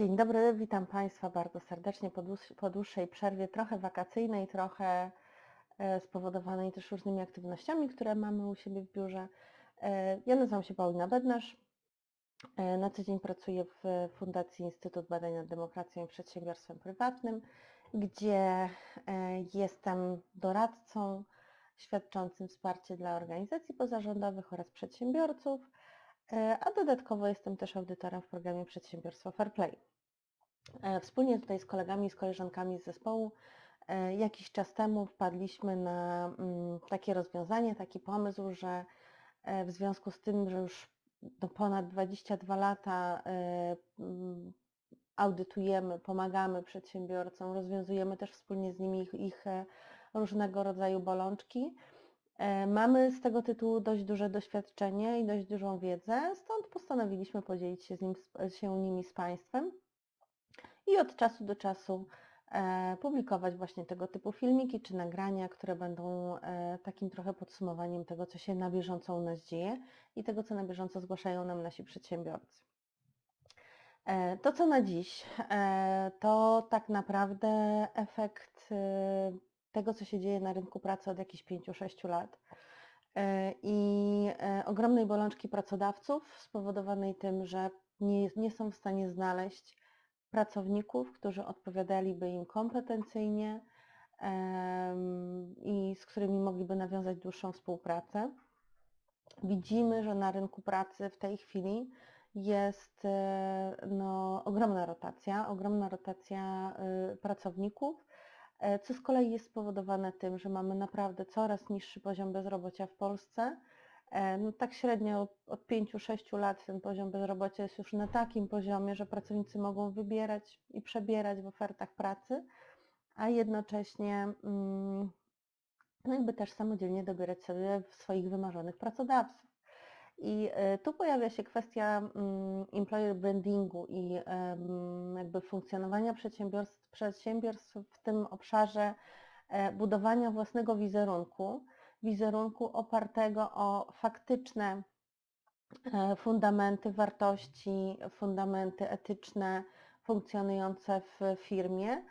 Dzień dobry, witam Państwa bardzo serdecznie po, dłuż, po dłuższej przerwie, trochę wakacyjnej, trochę e, spowodowanej też różnymi aktywnościami, które mamy u siebie w biurze. E, Ja nazywam się Paulina Bednarz. E, Na co dzień pracuję w Fundacji Instytut Badań nad Demokracją i Przedsiębiorstwem Prywatnym, gdzie jestem doradcą świadczącym wsparcie dla organizacji pozarządowych oraz przedsiębiorców, a dodatkowo jestem też audytorem w programie Przedsiębiorstwo Fair Play. E, Wspólnie tutaj z kolegami i z koleżankami z zespołu e, jakiś czas temu wpadliśmy na mm, takie rozwiązanie, taki pomysł, że e, w związku z tym, że już no ponad 22 lata mm, audytujemy, pomagamy przedsiębiorcom, rozwiązujemy też wspólnie z nimi ich, ich różnego rodzaju bolączki. Mamy z tego tytułu dość duże doświadczenie i dość dużą wiedzę, stąd postanowiliśmy podzielić się, nim, się nimi z Państwem i od czasu do czasu e, publikować właśnie tego typu filmiki czy nagrania, które będą e, takim trochę podsumowaniem tego, co się na bieżąco u nas dzieje i tego, co na bieżąco zgłaszają nam nasi przedsiębiorcy. E, To, co na dziś, to tak naprawdę efekt tego, co się dzieje na rynku pracy od jakichś 5-6 lat i ogromnej bolączki pracodawców spowodowanej tym, że nie, nie są w stanie znaleźć pracowników, którzy odpowiadaliby im kompetencyjnie i z którymi mogliby nawiązać dłuższą współpracę. Widzimy, że na rynku pracy w tej chwili jest e, no, ogromna rotacja, ogromna rotacja y, pracowników, e, co z kolei jest spowodowane tym, że mamy naprawdę coraz niższy poziom bezrobocia w Polsce. E, No, tak średnio od- od 5-6 lat ten poziom bezrobocia jest już na takim poziomie, że pracownicy mogą wybierać i przebierać w ofertach pracy, a jednocześnie mm, no jakby też samodzielnie dobierać sobie swoich wymarzonych pracodawców. I e, tu pojawia się kwestia mm, employer brandingu i jakby funkcjonowania przedsiębiorstw, przedsiębiorstw w tym obszarze e, budowania własnego wizerunku, wizerunku opartego o faktyczne e, fundamenty wartości, fundamenty etyczne funkcjonujące w firmie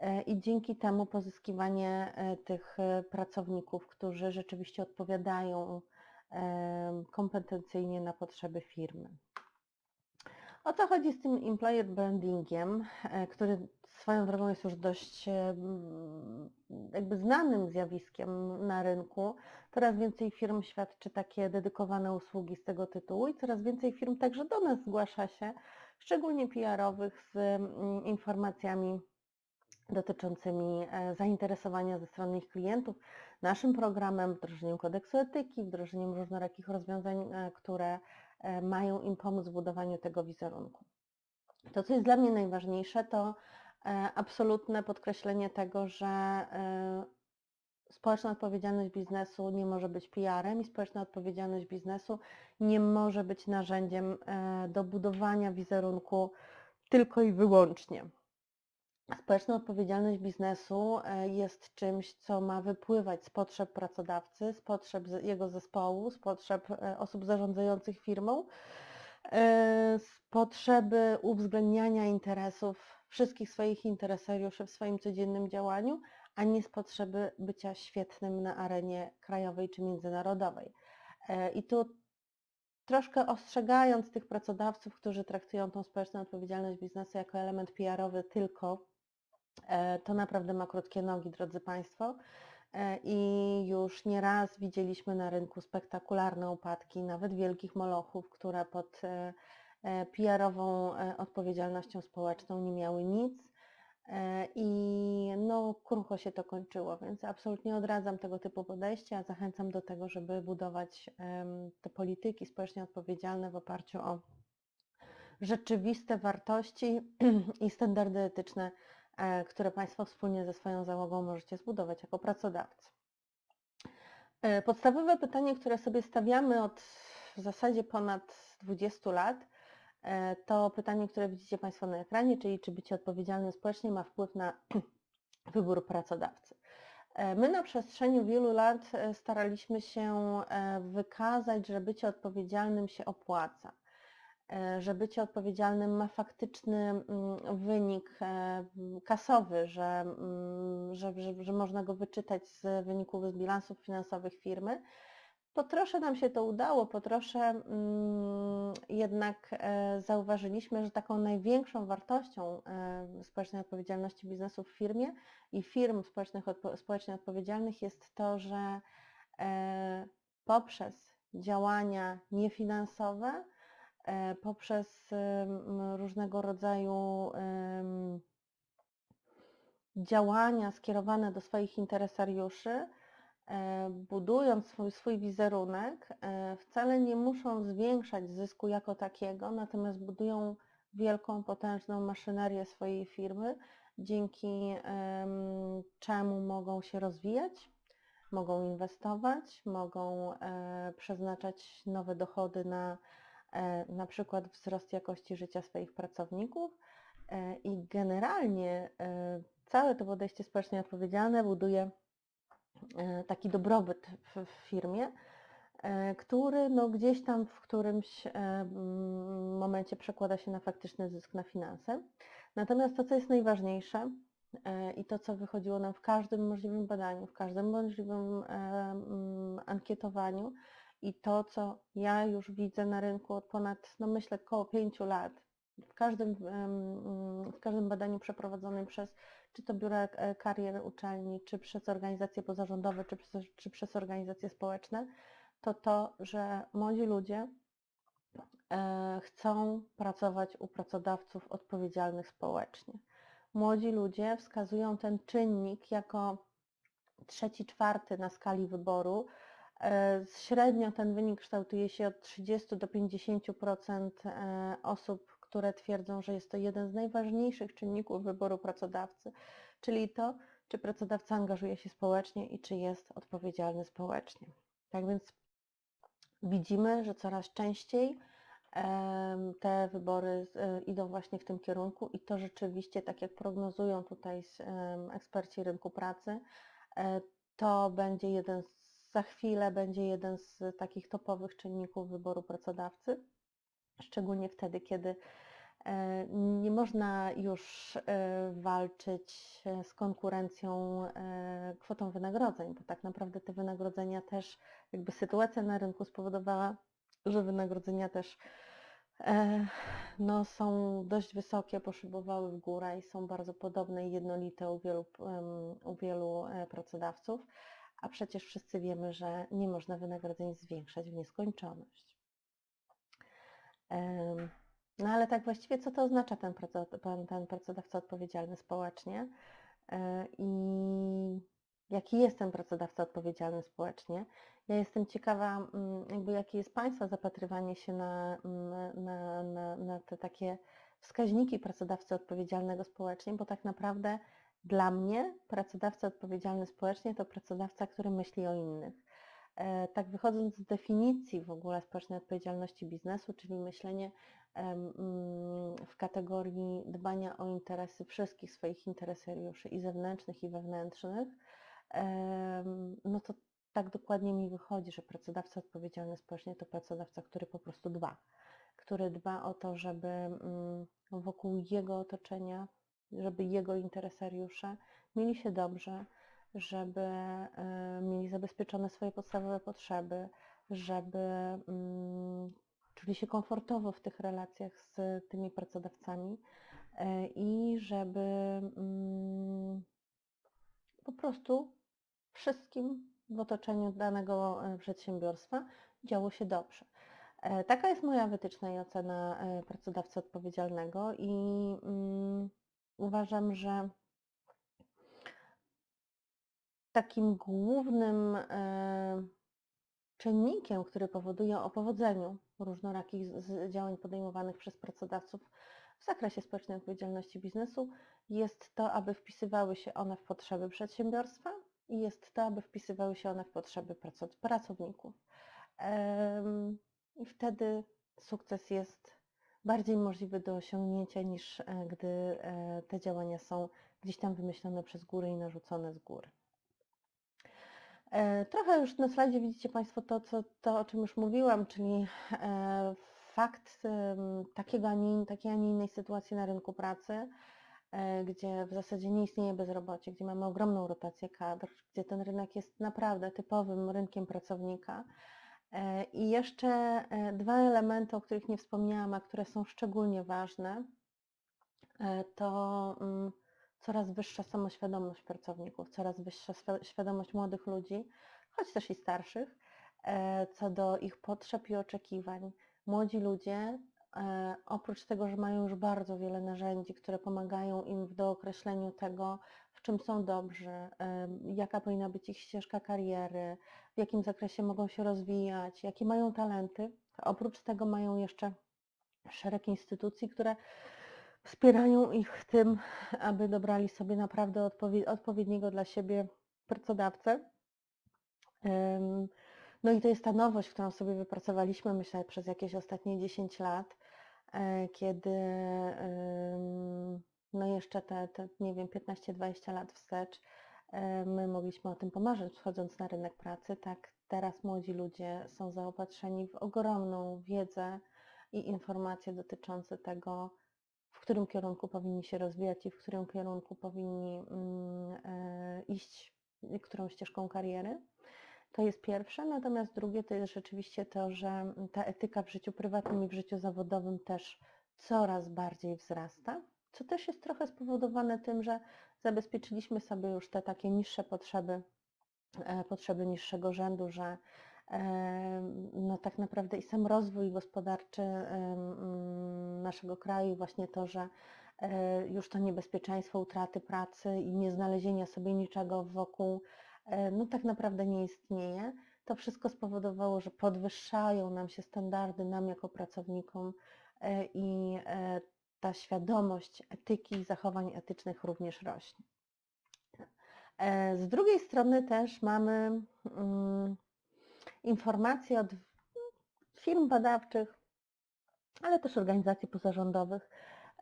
e, i dzięki temu pozyskiwanie e, tych pracowników, którzy rzeczywiście odpowiadają kompetencyjnie na potrzeby firmy. O co chodzi z tym employer brandingiem, który swoją drogą jest już dość em, jakby znanym zjawiskiem na rynku. Coraz więcej firm świadczy takie dedykowane usługi z tego tytułu i coraz więcej firm także do nas zgłasza się, szczególnie PR-owych z informacjami dotyczącymi e, zainteresowania ze strony ich klientów naszym programem, wdrożeniem kodeksu etyki, wdrożeniem różnorakich rozwiązań, e, które e, mają im pomóc w budowaniu tego wizerunku. To, co jest dla mnie najważniejsze, to e, absolutne podkreślenie tego, że e, społeczna odpowiedzialność biznesu nie może być PR-em i społeczna odpowiedzialność biznesu nie może być narzędziem e, do budowania wizerunku tylko i wyłącznie. Społeczna odpowiedzialność biznesu e, jest czymś, co ma wypływać z potrzeb pracodawcy, z potrzeb jego zespołu, z potrzeb e, osób zarządzających firmą, e, z potrzeby uwzględniania interesów wszystkich swoich interesariuszy w swoim codziennym działaniu, a nie z potrzeby bycia świetnym na arenie krajowej czy międzynarodowej. E, I tu troszkę ostrzegając tych pracodawców, którzy traktują tą społeczną odpowiedzialność biznesu jako element PR-owy tylko, e, to naprawdę ma krótkie nogi, drodzy Państwo. E, I już nieraz widzieliśmy na rynku spektakularne upadki, nawet wielkich molochów, które pod PR-ową e, odpowiedzialnością społeczną nie miały nic. E, I no, krucho się to kończyło, więc absolutnie odradzam tego typu podejście, a zachęcam do tego, żeby budować te polityki społecznie odpowiedzialne w oparciu o rzeczywiste wartości i standardy etyczne, e, które Państwo wspólnie ze swoją załogą możecie zbudować jako pracodawcy. E, Podstawowe pytanie, które sobie stawiamy od w zasadzie ponad 20 lat, e, to pytanie, które widzicie Państwo na ekranie, czyli czy bycie odpowiedzialnym społecznie ma wpływ na wybór pracodawcy. E, My na przestrzeni wielu lat e, staraliśmy się e, wykazać, że bycie odpowiedzialnym się opłaca. e, że bycie odpowiedzialnym ma faktyczny mm, wynik e, kasowy, że, mm, że, że, że można go wyczytać z wyników z bilansów finansowych firmy, po trosze nam się to udało, po trosze mm, jednak e, zauważyliśmy, że taką największą wartością e, społecznej odpowiedzialności biznesu w firmie i firm społecznych, społecznie odpowiedzialnych jest to, że e, poprzez działania niefinansowe, poprzez różnego rodzaju działania skierowane do swoich interesariuszy, budując swój, swój wizerunek, e, wcale nie muszą zwiększać zysku jako takiego, natomiast budują wielką, potężną maszynerię swojej firmy, dzięki em, czemu mogą się rozwijać, mogą inwestować, mogą e, przeznaczać nowe dochody na e, na przykład wzrost jakości życia swoich pracowników e, i generalnie e, całe to podejście społecznie odpowiedzialne buduje e, taki dobrobyt w, firmie, e, który no gdzieś tam w którymś e, mm, momencie przekłada się na faktyczny zysk na finanse. Natomiast to, co jest najważniejsze e, i to, co wychodziło nam w każdym możliwym badaniu, w każdym możliwym e, mm, ankietowaniu i to, co ja już widzę na rynku od ponad, no myślę, około pięciu lat, w każdym, mm, w każdym badaniu przeprowadzonym przez czy to biura e, karier uczelni, czy przez organizacje pozarządowe, czy przez, czy przez organizacje społeczne, to to, że młodzi ludzie e, chcą pracować u pracodawców odpowiedzialnych społecznie. Młodzi ludzie wskazują ten czynnik jako trzeci, czwarty na skali wyboru. E, Średnio ten wynik kształtuje się od 30 do 50% e, osób, które twierdzą, że jest to jeden z najważniejszych czynników wyboru pracodawcy, czyli to, czy pracodawca angażuje się społecznie i czy jest odpowiedzialny społecznie. Tak więc widzimy, że coraz częściej te wybory e, idą właśnie w tym kierunku i to rzeczywiście, tak jak prognozują tutaj eksperci rynku pracy, e, to będzie jeden z, za chwilę będzie jeden z takich topowych czynników wyboru pracodawcy, szczególnie wtedy, kiedy nie można już e, walczyć e, z konkurencją e, kwotą wynagrodzeń, bo tak naprawdę te wynagrodzenia też, jakby sytuacja na rynku spowodowała, że wynagrodzenia też e, no, są dość wysokie, poszybowały w górę i są bardzo podobne i jednolite u wielu, u wielu e, pracodawców, a przecież wszyscy wiemy, że nie można wynagrodzeń zwiększać w nieskończoność. No ale tak właściwie co to oznacza ten, ten pracodawca odpowiedzialny społecznie E, i jaki jest ten pracodawca odpowiedzialny społecznie? Ja jestem ciekawa, mm, jakby jakie jest Państwa zapatrywanie się na, mm, na, na, na te takie wskaźniki pracodawcy odpowiedzialnego społecznie, bo tak naprawdę dla mnie pracodawca odpowiedzialny społecznie to pracodawca, który myśli o innych. E, Tak wychodząc z definicji w ogóle społecznej odpowiedzialności biznesu, czyli myślenie mm, w kategorii dbania o interesy wszystkich swoich interesariuszy i zewnętrznych i wewnętrznych, no to tak dokładnie mi wychodzi, że pracodawca odpowiedzialny społecznie to pracodawca, który po prostu dba, który dba o to, żeby mm, wokół jego otoczenia, żeby jego interesariusze mieli się dobrze, żeby e, mieli zabezpieczone swoje podstawowe potrzeby, żeby mm, czuli się komfortowo w tych relacjach z tymi pracodawcami e, i żeby mm, po prostu wszystkim w otoczeniu danego e, przedsiębiorstwa działo się dobrze. Taka jest moja wytyczna i ocena pracodawcy odpowiedzialnego i mm, uważam, że takim głównym e, czynnikiem, który powoduje o powodzeniu różnorakich działań podejmowanych przez pracodawców w zakresie społecznej odpowiedzialności biznesu jest to, aby wpisywały się one w potrzeby przedsiębiorstwa i jest to, aby wpisywały się one w potrzeby praco- pracowników. I wtedy sukces jest bardziej możliwy do osiągnięcia niż e, gdy e, te działania są gdzieś tam wymyślone przez góry i narzucone z góry. E, Trochę już na slajdzie widzicie Państwo to, co, to, o czym już mówiłam, czyli e, fakt takiego, takiej, a nie innej sytuacji na rynku pracy, e, gdzie w zasadzie nie istnieje bezrobocie, gdzie mamy ogromną rotację kadr, gdzie ten rynek jest naprawdę typowym rynkiem pracownika. I jeszcze dwa elementy, o których nie wspomniałam, a które są szczególnie ważne, to coraz wyższa samoświadomość pracowników, coraz wyższa świ- świadomość młodych ludzi, choć też i starszych, e, co do ich potrzeb i oczekiwań. Młodzi ludzie, e, oprócz tego, że mają już bardzo wiele narzędzi, które pomagają im w dookreśleniu tego, w czym są dobrzy, em, jaka powinna być ich ścieżka kariery, w jakim zakresie mogą się rozwijać, jakie mają talenty, oprócz tego mają jeszcze szereg instytucji, które wspierają ich w tym, aby dobrali sobie naprawdę odpowie- odpowiedniego dla siebie pracodawcę. No i to jest ta nowość, którą sobie wypracowaliśmy, myślę, przez jakieś ostatnie 10 lat, e, kiedy no jeszcze te, te nie wiem, 15-20 lat wstecz e, my mogliśmy o tym pomarzyć, wchodząc na rynek pracy. Tak teraz młodzi ludzie są zaopatrzeni w ogromną wiedzę i informacje dotyczące tego, którym kierunku powinni się rozwijać i w którym kierunku powinni mm, e, iść, i którą ścieżką kariery. To jest pierwsze, natomiast drugie to jest rzeczywiście to, że ta etyka w życiu prywatnym i w życiu zawodowym też coraz bardziej wzrasta, co też jest trochę spowodowane tym, że zabezpieczyliśmy sobie już te takie niższe potrzeby, e, potrzeby niższego rzędu, że no tak naprawdę i sam rozwój gospodarczy mm, naszego kraju, właśnie to, że e, już to niebezpieczeństwo utraty pracy i nieznalezienia sobie niczego wokół, e, no tak naprawdę nie istnieje. To wszystko spowodowało, że podwyższają nam się standardy, nam jako pracownikom e, i ta świadomość etyki i zachowań etycznych również rośnie. Z drugiej strony też mamy mm, informacje od firm badawczych, ale też organizacji pozarządowych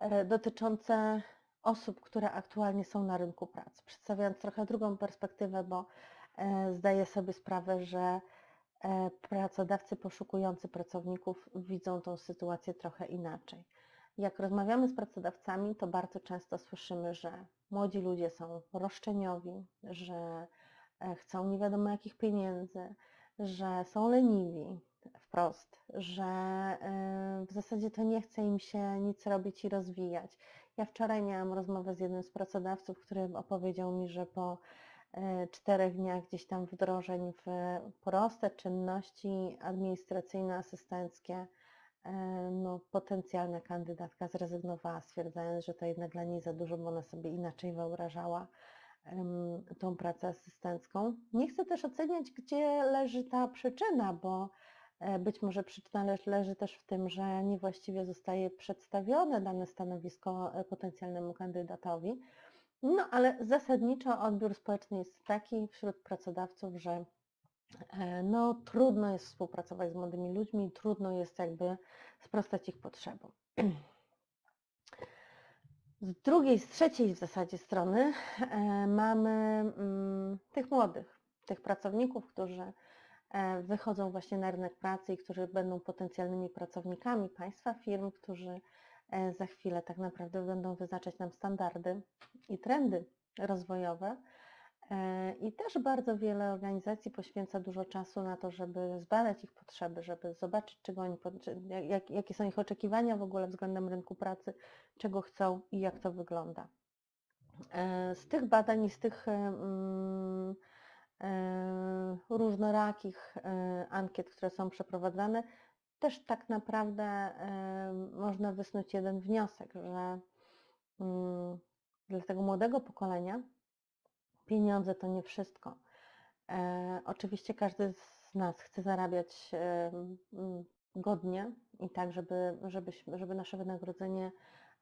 e, dotyczące osób, które aktualnie są na rynku pracy. Przedstawiając trochę drugą perspektywę, bo e, zdaję sobie sprawę, że e, pracodawcy poszukujący pracowników widzą tą sytuację trochę inaczej. Jak rozmawiamy z pracodawcami, to bardzo często słyszymy, że młodzi ludzie są roszczeniowi, że chcą nie wiadomo jakich pieniędzy, że są leniwi wprost, że e, w zasadzie to nie chce im się nic robić i rozwijać. Ja wczoraj miałam rozmowę z jednym z pracodawców, który opowiedział mi, że po e, czterech dniach gdzieś tam wdrożeń w proste czynności administracyjne, asystenckie, e, no, potencjalna kandydatka zrezygnowała, stwierdzając, że to jednak dla niej za dużo, bo ona sobie inaczej wyobrażała tą pracę asystencką. Nie chcę też oceniać, gdzie leży ta przyczyna, bo e, być może przyczyna leży, też w tym, że niewłaściwie zostaje przedstawione dane stanowisko e, potencjalnemu kandydatowi. No ale zasadniczo odbiór społeczny jest taki wśród pracodawców, że e, no, trudno jest współpracować z młodymi ludźmi, trudno jest jakby sprostać ich potrzebom. Z drugiej, z trzeciej w zasadzie strony e, mamy mm, tych młodych, tych pracowników, którzy e, wychodzą właśnie na rynek pracy i którzy będą potencjalnymi pracownikami państwa, firm, którzy e, za chwilę tak naprawdę będą wyznaczać nam standardy i trendy rozwojowe. E, I też bardzo wiele organizacji poświęca dużo czasu na to, żeby zbadać ich potrzeby, żeby zobaczyć, czego oni, jak, jak- jakie są ich oczekiwania w ogóle względem rynku pracy, czego chcą i jak to wygląda. E, Z tych badań i z tych e, różnorakich e, ankiet, które są przeprowadzane, też tak naprawdę można wysnuć jeden wniosek, że mm, dla tego młodego pokolenia pieniądze to nie wszystko. E, oczywiście każdy z nas chce zarabiać e, godnie i tak, żeby, żebyśmy, żeby nasze wynagrodzenie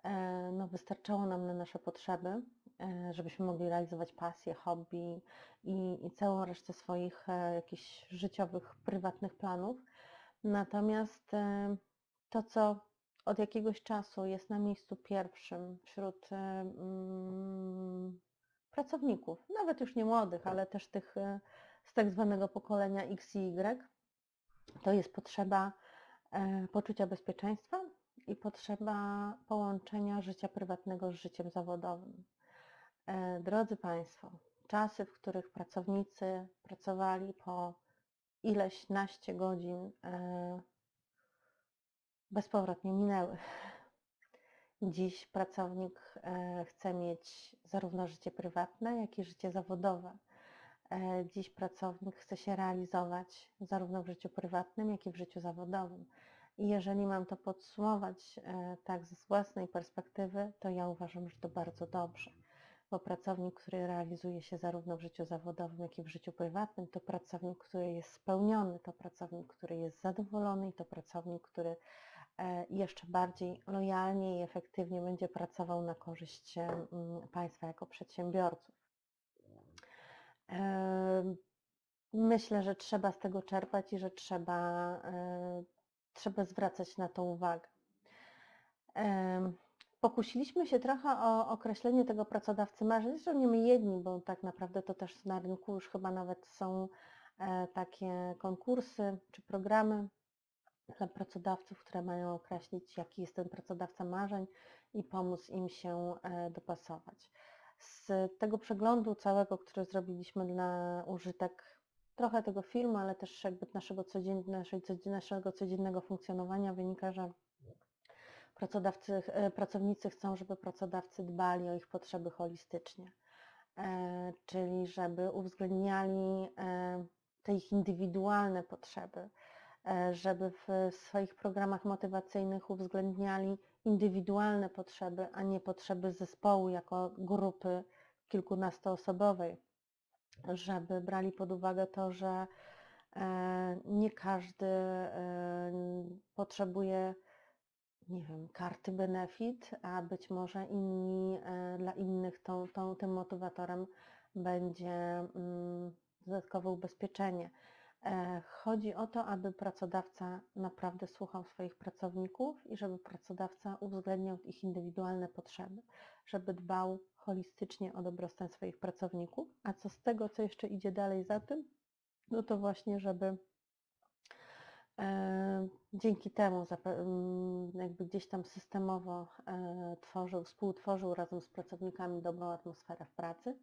e, no, wystarczało nam na nasze potrzeby, e, żebyśmy mogli realizować pasje, hobby i, i całą resztę swoich e, jakichś życiowych, prywatnych planów. Natomiast e, to, co od jakiegoś czasu jest na miejscu pierwszym wśród mm, pracowników, nawet już nie młodych, ale też tych e, z tak zwanego pokolenia X i Y, to jest potrzeba e, poczucia bezpieczeństwa i potrzeba połączenia życia prywatnego z życiem zawodowym. E, Drodzy Państwo, czasy, w których pracownicy pracowali po ileś naście godzin, e, bezpowrotnie minęły. Dziś pracownik e, chce mieć zarówno życie prywatne, jak i życie zawodowe. E, Dziś pracownik chce się realizować zarówno w życiu prywatnym, jak i w życiu zawodowym. I jeżeli mam to podsumować e, tak z własnej perspektywy, to ja uważam, że to bardzo dobrze, bo pracownik, który realizuje się zarówno w życiu zawodowym, jak i w życiu prywatnym, to pracownik, który jest spełniony, to pracownik, który jest zadowolony i to pracownik, który jeszcze bardziej lojalnie i efektywnie będzie pracował na korzyść em, państwa jako przedsiębiorców. Em, Myślę, że trzeba z tego czerpać i że trzeba, e, trzeba zwracać na to uwagę. Pokusiliśmy się trochę o określenie tego pracodawcy marzeń, zresztą nie my jedni, bo tak naprawdę to też na rynku już chyba nawet są e, takie konkursy czy programy dla pracodawców, które mają określić, jaki jest ten pracodawca marzeń i pomóc im się e, dopasować. Z tego przeglądu całego, który zrobiliśmy dla użytek trochę tego filmu, ale też jakby naszego, codzien, naszego codziennego funkcjonowania wynika, że pracodawcy, e, pracownicy chcą, żeby pracodawcy dbali o ich potrzeby holistycznie, e, czyli żeby uwzględniali te ich indywidualne potrzeby, żeby w swoich programach motywacyjnych uwzględniali indywidualne potrzeby, a nie potrzeby zespołu jako grupy kilkunastoosobowej, żeby brali pod uwagę to, że e, nie każdy e, potrzebuje nie wiem, karty benefit, a być może inni, e, dla innych tą, tą, tym motywatorem będzie mm, dodatkowe ubezpieczenie. E, Chodzi o to, aby pracodawca naprawdę słuchał swoich pracowników i żeby pracodawca uwzględniał ich indywidualne potrzeby, żeby dbał holistycznie o dobrostan swoich pracowników, a co z tego, co jeszcze idzie dalej za tym, no to właśnie, żeby E, Dzięki temu jakby gdzieś tam systemowo e, tworzył, współtworzył razem z pracownikami dobrą atmosferę w pracy,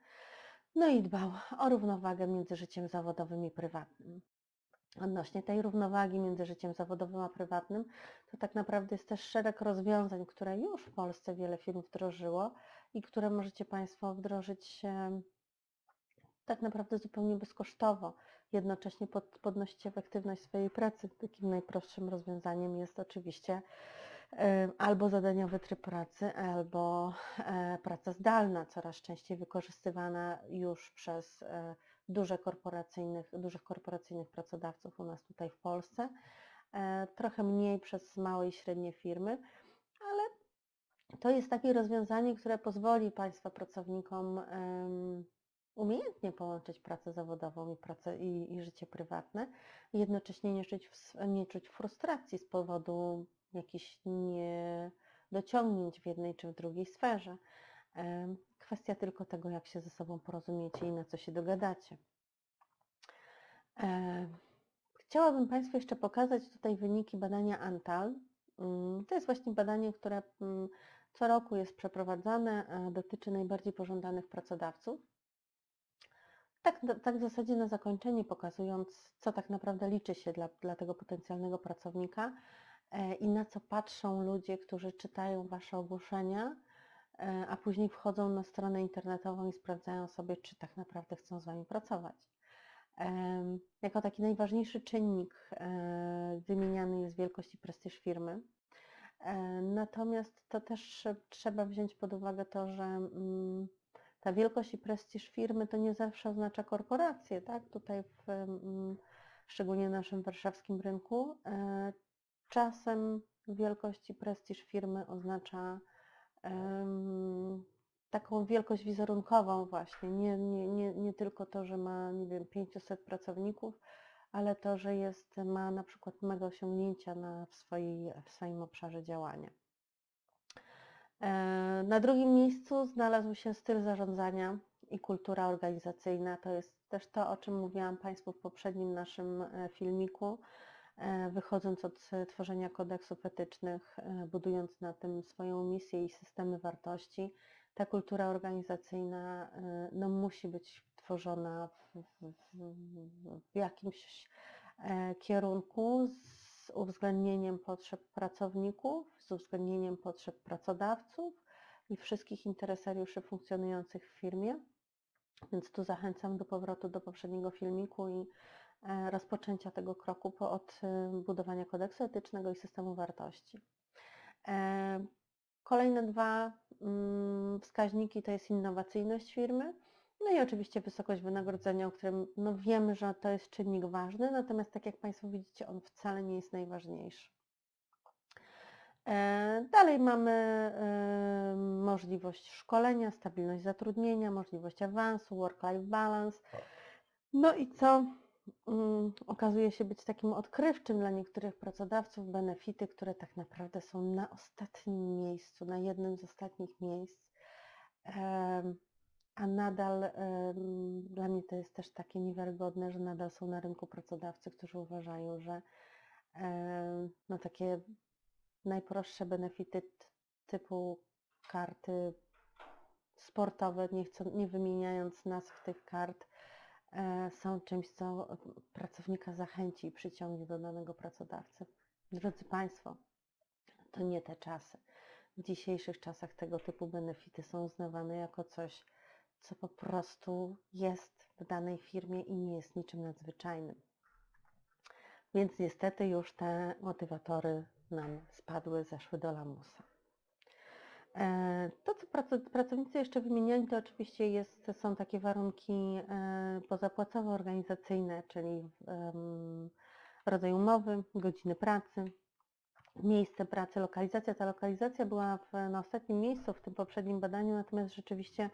no i dbał o równowagę między życiem zawodowym i prywatnym. Odnośnie tej równowagi między życiem zawodowym a prywatnym, to tak naprawdę jest też szereg rozwiązań, które już w Polsce wiele firm wdrożyło i które możecie Państwo wdrożyć tak naprawdę zupełnie bezkosztowo. Jednocześnie pod, podnosić efektywność swojej pracy. Takim najprostszym rozwiązaniem jest oczywiście albo zadaniowy tryb pracy, albo e, praca zdalna, coraz częściej wykorzystywana już przez e, duże korporacyjnych, dużych korporacyjnych pracodawców u nas tutaj w Polsce, e, trochę mniej przez małe i średnie firmy, ale to jest takie rozwiązanie, które pozwoli Państwa pracownikom umiejętnie połączyć pracę zawodową i, pracę, i, i życie prywatne, jednocześnie nie czuć, nie czuć frustracji z powodu jakichś niedociągnięć w jednej czy w drugiej sferze. Kwestia tylko tego, jak się ze sobą porozumiecie i na co się dogadacie. Chciałabym Państwu jeszcze pokazać tutaj wyniki badania Antal. Mm, To jest właśnie badanie, które mm, co roku jest przeprowadzane, dotyczy najbardziej pożądanych pracodawców. Tak, tak w zasadzie na zakończenie pokazując, co tak naprawdę liczy się dla, dla tego potencjalnego pracownika i na co patrzą ludzie, którzy czytają Wasze ogłoszenia, e, a później wchodzą na stronę internetową i sprawdzają sobie, czy tak naprawdę chcą z Wami pracować. Jako taki najważniejszy czynnik e, wymieniany jest wielkość i prestiż firmy. E, Natomiast to też trzeba wziąć pod uwagę to, że mm, ta wielkość i prestiż firmy to nie zawsze oznacza korporację, tak? Tutaj w, mm, szczególnie na naszym warszawskim rynku, e, czasem wielkość i prestiż firmy oznacza em, taką wielkość wizerunkową właśnie, nie, nie, nie, nie tylko to, że ma, nie wiem, 500 pracowników, ale to, że jest, ma na przykład mega osiągnięcia na, w, swojej, w swoim obszarze działania. E, Na drugim miejscu znalazł się styl zarządzania i kultura organizacyjna. To jest też to, o czym mówiłam Państwu w poprzednim naszym e, filmiku. E, wychodząc od e, tworzenia kodeksów etycznych, e, budując na tym swoją misję i systemy wartości, ta kultura organizacyjna no, musi być tworzona w, w, w, jakimś kierunku z uwzględnieniem potrzeb pracowników, z uwzględnieniem potrzeb pracodawców i wszystkich interesariuszy funkcjonujących w firmie. Więc tu zachęcam do powrotu do poprzedniego filmiku i rozpoczęcia tego kroku po- od e, budowania kodeksu etycznego i systemu wartości. E, Kolejne dwa mm, wskaźniki to jest innowacyjność firmy, no i oczywiście wysokość wynagrodzenia, o którym no wiemy, że to jest czynnik ważny, natomiast tak jak Państwo widzicie, on wcale nie jest najważniejszy. E, Dalej mamy e, możliwość szkolenia, stabilność zatrudnienia, możliwość awansu, work-life balance. No i co okazuje się być takim odkrywczym dla niektórych pracodawców, benefity, które tak naprawdę są na ostatnim miejscu, na jednym z ostatnich miejsc. A nadal dla mnie to jest też takie niewiarygodne, że nadal są na rynku pracodawcy, którzy uważają, że no takie najprostsze benefity typu karty sportowe, nie, chcą, nie wymieniając nazw tych kart, są czymś, co pracownika zachęci i przyciągnie do danego pracodawcy. Drodzy Państwo, to nie te czasy. W dzisiejszych czasach tego typu benefity są uznawane jako coś, co po prostu jest w danej firmie i nie jest niczym nadzwyczajnym. Więc niestety już te motywatory nam spadły, zeszły do lamusa. E, To, co praco- pracownicy jeszcze wymieniali, to oczywiście jest, są takie warunki e, pozapłacowe, organizacyjne, czyli rodzaj umowy, godziny pracy, miejsce pracy, lokalizacja. Ta lokalizacja była w, na ostatnim miejscu w tym poprzednim badaniu, natomiast rzeczywiście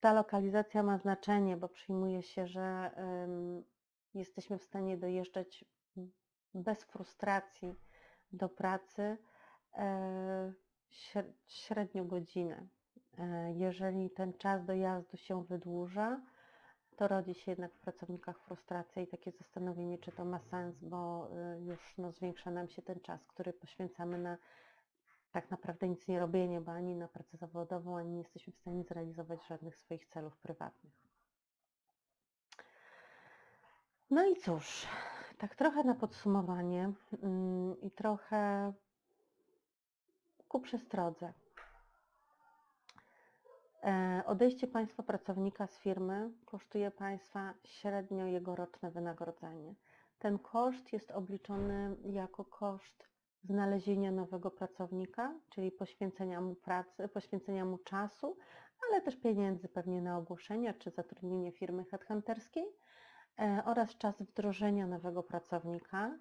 ta lokalizacja ma znaczenie, bo przyjmuje się, że jesteśmy w stanie dojeżdżać bez frustracji do pracy średnio godzinę. E, Jeżeli ten czas dojazdu się wydłuża, to rodzi się jednak w pracownikach frustracja i takie zastanowienie, czy to ma sens, bo y, już no, zwiększa nam się ten czas, który poświęcamy na tak naprawdę nic nie robienie, bo ani na pracę zawodową, ani nie jesteśmy w stanie zrealizować żadnych swoich celów prywatnych. No i cóż, tak trochę na podsumowanie mm, i trochę ku przestrodze. E, Odejście Państwa pracownika z firmy kosztuje Państwa średnio jego roczne wynagrodzenie. Ten koszt jest obliczony jako koszt znalezienia nowego pracownika, czyli poświęcenia mu pracy, poświęcenia mu czasu, ale też pieniędzy pewnie na ogłoszenia czy zatrudnienie firmy headhunterskiej e, oraz czas wdrożenia nowego pracownika,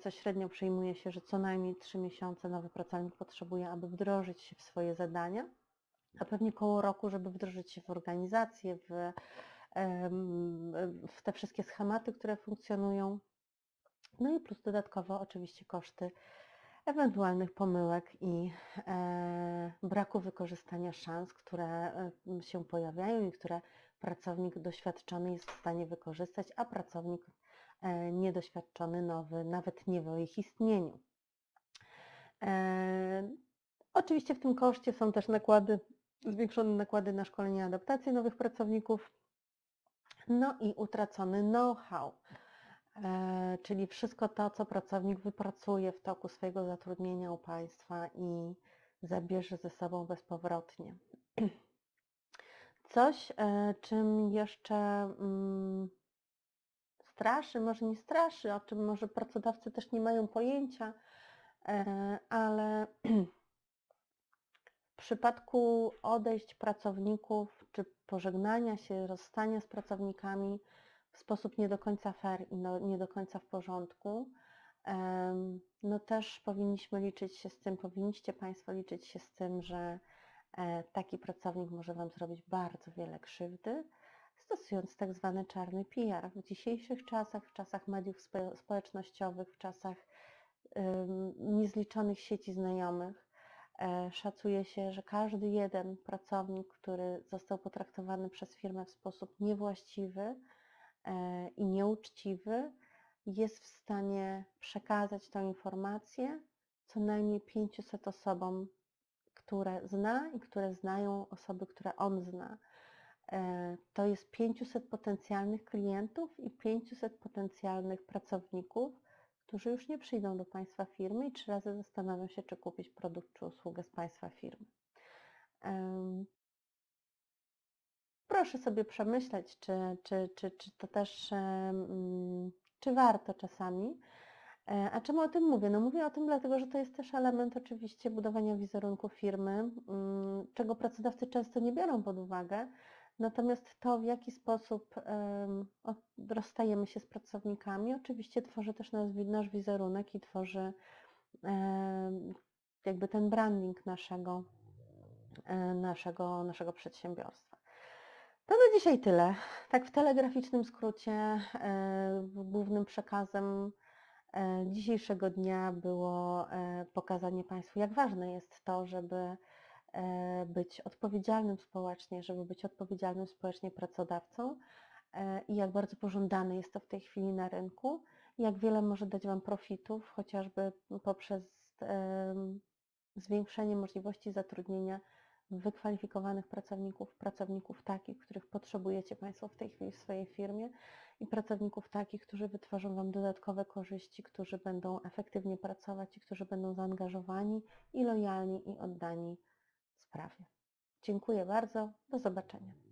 co średnio przyjmuje się, że co najmniej 3 miesiące nowy pracownik potrzebuje, aby wdrożyć się w swoje zadania a pewnie koło roku, żeby wdrożyć się w organizację, w, w te wszystkie schematy, które funkcjonują. No i plus dodatkowo oczywiście koszty ewentualnych pomyłek i e, braku wykorzystania szans, które e, się pojawiają i które pracownik doświadczony jest w stanie wykorzystać, a pracownik e, niedoświadczony, nowy, nawet nie o ich istnieniu. E, Oczywiście w tym koszcie są też nakłady, zwiększone nakłady na szkolenie i adaptację nowych pracowników, no i utracony know-how, e, czyli wszystko to, co pracownik wypracuje w toku swojego zatrudnienia u Państwa i zabierze ze sobą bezpowrotnie. Coś, e, czym jeszcze mm, straszy, może nie straszy, o czym może pracodawcy też nie mają pojęcia, e, ale w przypadku odejść pracowników czy pożegnania się, rozstania z pracownikami w sposób nie do końca fair i no, nie do końca w porządku, no też powinniśmy liczyć się z tym, powinniście Państwo liczyć się z tym, że e, taki pracownik może Wam zrobić bardzo wiele krzywdy, stosując tak zwany czarny PR. W dzisiejszych czasach, w czasach mediów spo- społecznościowych, w czasach niezliczonych sieci znajomych, E, Szacuje się, że każdy jeden pracownik, który został potraktowany przez firmę w sposób niewłaściwy e, i nieuczciwy, jest w stanie przekazać tę informację co najmniej 500 osobom, które zna i które znają osoby, które on zna. E, To jest 500 potencjalnych klientów i 500 potencjalnych pracowników, którzy już nie przyjdą do Państwa firmy i trzy razy zastanowią się, czy kupić produkt czy usługę z Państwa firmy. Proszę sobie przemyśleć, czy, czy, czy, czy to też, czy warto czasami. E, A czemu o tym mówię? No mówię o tym dlatego, że to jest też element oczywiście budowania wizerunku firmy, mm, czego pracodawcy często nie biorą pod uwagę, natomiast to, w jaki sposób rozstajemy się z pracownikami, oczywiście tworzy też nasz, wi- nasz wizerunek i tworzy jakby ten branding naszego, e, naszego, naszego przedsiębiorstwa. To na dzisiaj tyle. Tak w telegraficznym skrócie, e, głównym przekazem e, dzisiejszego dnia było pokazanie Państwu, jak ważne jest to, żeby być odpowiedzialnym społecznie, żeby być odpowiedzialnym społecznie pracodawcą e, i jak bardzo pożądane jest to w tej chwili na rynku, jak wiele może dać Wam profitów, chociażby poprzez zwiększenie możliwości zatrudnienia wykwalifikowanych pracowników, pracowników takich, których potrzebujecie Państwo w tej chwili w swojej firmie i pracowników takich, którzy wytworzą Wam dodatkowe korzyści, którzy będą efektywnie pracować i którzy będą zaangażowani i lojalni i oddani sprawie. Dziękuję bardzo. Do zobaczenia.